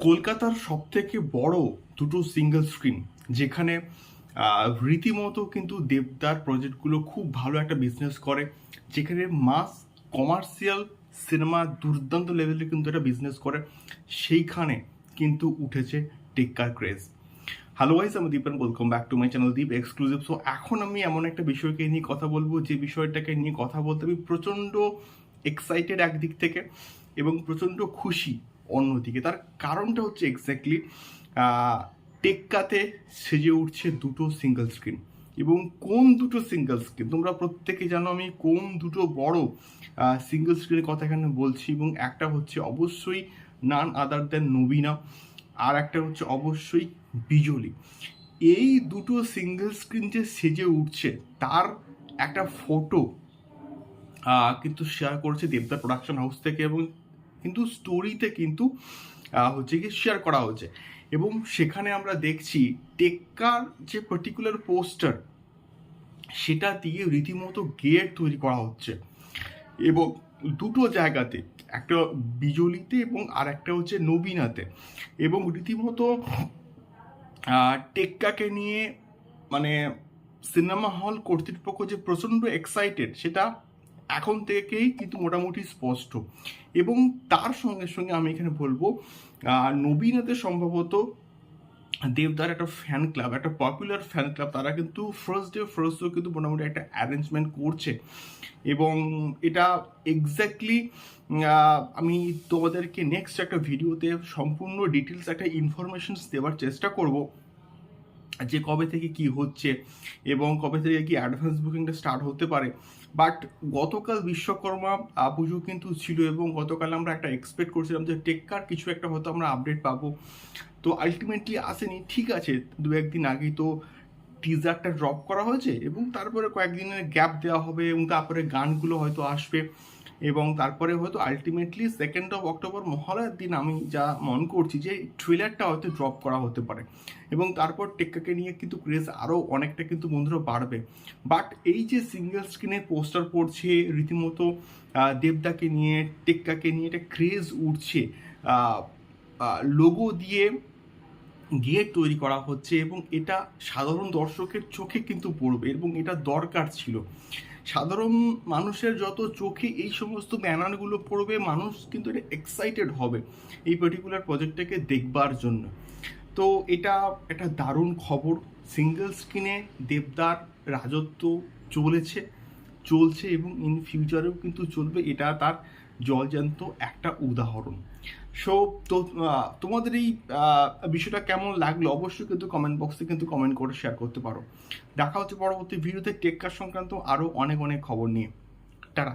কলকাতার সব থেকে বড় দুটো সিঙ্গেল স্ক্রিন যেখানে রীতিমতো কিন্তু দেবদার প্রজেক্টগুলো খুব ভালো একটা বিজনেস করে, যেখানে মাস কমার্শিয়াল সিনেমা দুর্দান্ত লেভেলে কিন্তু একটা বিজনেস করে, সেইখানে কিন্তু উঠেছে টেক্কার ক্রেজ হ্যালো ওয়াইজ আমি Dipen welcome back to my channel Deep exclusive so এখন আমি এমন একটা বিষয়কে নিয়ে কথা বলব, যে বিষয়টাকে নিয়ে কথা বলতে আমি প্রচণ্ড এক্সাইটেড একদিক থেকে এবং প্রচণ্ড খুশি অন্যদিকে। তার কারণটা হচ্ছে এক্স্যাক্টলি টেক্কাতে সেজে উঠছে দুটো সিঙ্গেল স্ক্রিন এবং কোন দুটো সিঙ্গেল স্ক্রিন তোমরা প্রত্যেকে জানো আমি কোন দুটো বড় সিঙ্গেল স্ক্রিনের কথা এখানে বলছি। এবং একটা হচ্ছে অবশ্যই নান আদার দেন নবীনা, আর একটা হচ্ছে অবশ্যই বিজলি। এই দুটো সিঙ্গেল স্ক্রিন যে সেজে উঠছে, তার একটা ফটো কিন্তু শেয়ার করেছে দেবদার প্রোডাকশন হাউস থেকে এবং কিন্তু স্টোরিতে কিন্তু হচ্ছে কি শেয়ার করা হচ্ছে এবং সেখানে আমরা দেখছি টেক্কার যে পার্টিকুলার পোস্টার সেটা দিয়ে রীতিমতো গেট তৈরি করা হচ্ছে। এবং দুটো জায়গাতে, একটা বিজলিতে এবং আর একটা হচ্ছে নবীনাতে। এবং রীতিমতো টেক্কাকে নিয়ে মানে সিনেমা হল কর্তৃপক্ষ যে প্রচণ্ড এক্সাইটেড সেটা এখন থেকেই কিন্তু মোটামুটি স্পষ্ট। এবং তার সঙ্গে সঙ্গে আমি এখানে বলব নবীনাতে সম্ভবত দেবদার একটা ফ্যান ক্লাব একটা পপুলার ফ্যান ক্লাব তারা কিন্তু ফার্স্ট ডে ফার্স্ট ডে কিন্তু মোটামুটি একটা অ্যারেঞ্জমেন্ট করছে। এবং এটা এক্স্যাক্টলি আমি তোমাদেরকে নেক্সট একটা ভিডিওতে সম্পূর্ণ ডিটেলস একটা ইনফরমেশনস দেওয়ার চেষ্টা করব। যে কবে থেকে কি হচ্ছে এবং কবে থেকে কি অ্যাডভান্স বুকিংটা স্টার্ট হতে পারে। বাট গতকাল বিশ্বকর্মা পুজো কিন্তু ছিল এবং গতকাল আমরা একটা এক্সপেক্ট করছিলাম যে টেক্কার কিছু একটা হয়তো আমরা আপডেট পাবো। তো আলটিমেটলি আসেনি, ঠিক আছে, দু একদিন আগেই তো টিজারটা ড্রপ করা হয়েছে এবং তারপরে কয়েকদিনের গ্যাপ দেওয়া হবে এবং তারপরে গানগুলো হয়তো আসবে। এবং তারপরে হয়তো আলটিমেটলি সেকেন্ড অফ অক্টোবর মহালয়ার দিন আমি যা মন করছি যে ট্রেলারটা হয়তো ড্রপ করা হতে পারে। এবং তারপর টেক্কাকে নিয়ে কিন্তু ক্রেজ আরও অনেকটা কিন্তু বন্ধুরা বাড়বে। বাট এই যে সিঙ্গেল স্ক্রিনে পোস্টার পড়ছে, রীতিমতো দেবদাকে নিয়ে টেক্কাকে নিয়ে একটা ক্রেজ উঠছে লোগো দিয়ে গেট তৈরি করা হচ্ছে এবং এটা সাধারণ দর্শকের চোখে কিন্তু পড়বে এবং এটা দরকার ছিল। সাধারণ মানুষের যত চোখে এই সমস্ত ব্যানারগুলো পড়বে, মানুষ কিন্তু এটা এক্সাইটেড হবে এই পার্টিকুলার প্রজেক্টটাকে দেখবার জন্য। তো এটা একটা দারুণ খবর। সিঙ্গেল স্ক্রিনে দেবদার রাজত্ব চলেছে, চলছে এবং ইন ফিউচারেও কিন্তু চলবে। এটা তার জলজান্ত একটা উদাহরণ। সো তো তোমাদের এই বিষয়টা কেমন লাগল অবশ্যই কিন্তু কমেন্ট বক্সে কিন্তু কমেন্ট করে শেয়ার করতে পারো। দেখা হচ্ছে পরবর্তী ভিডিওতে টেক্কার সংক্রান্ত আরও অনেক অনেক খবর নিয়ে। টাটা।